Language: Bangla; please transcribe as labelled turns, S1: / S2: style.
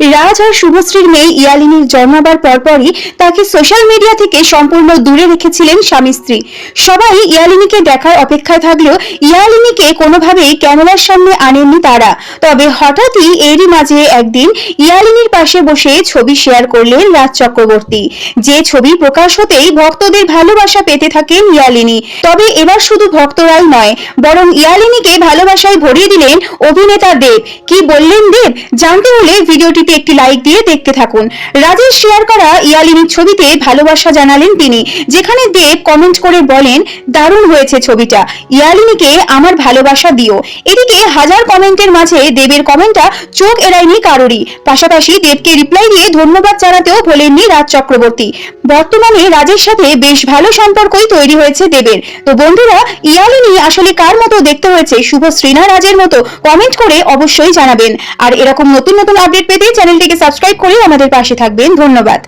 S1: রাজ আর শুভশ্রীর মেয়ে ইয়ালিনীর জন্মাবার পরপরই তাকে সোশ্যাল মিডিয়া থেকে সম্পূর্ণ দূরে রেখেছিলেন স্বামী স্ত্রী। সবাই ইয়ালিনীকে দেখার অপেক্ষায় থাকলেও ইয়ালিনীকে কোনোভাবেই ক্যামেরার সামনে আনেননি তারা। তবে হঠাৎই এরই মাঝে একদিন ইয়ালিনীর পাশে বসে ছবি শেয়ার করলেন রাজ চক্রবর্তী। যে ছবি প্রকাশ হতেই ভক্তদের ভালোবাসা পেতে থাকেন ইয়ালিনী। তবে এবার শুধু ভক্তরাই নয়, বরং ইয়ালিনীকে ভালোবাসায় ভরিয়ে দিলেন অভিনেতা দেব। কি বললেন দেব? জানতে হলে ভিডিওটিতে একটি লাইক দিয়ে দেখতে থাকুন। রাজেশ শেয়ার করা ইয়ালিনীর ছবিতে ভালোবাসা জানালেন তিনি, যেখানে দেব কমেন্ট করে বলেন, দারুণ হয়েছে ছবিটা। ইয়ালিনীকে আমার ভালোবাসা দিও। এদিকে হাজার কমেন্টের মাঝে দেবের কমেন্টটা চোখ এড়ায়নি কারোরই। পাশাপাশি দেবকে রিপ্লাই দিয়ে ধন্যবাদ জানাতেও ভোলেননি রাজ চক্রবর্তী। বর্তমানে রাজের সাথে বেশ ভালো সম্পর্কই তৈরি হয়েছে দেবের। তো বন্ধুরা, ইয়ালিনী আসলে কার মতো দেখতে হয়েছে? শুভ শ্রীনা রাজের মতো কমেন্ট করে অবশ্যই জানাবেন। আর এরকম নতুন নতুন আপডেট পেতে চ্যানেলটিকে সাবস্ক্রাইব করে আমাদের পাশে থাকবেন। ধন্যবাদ।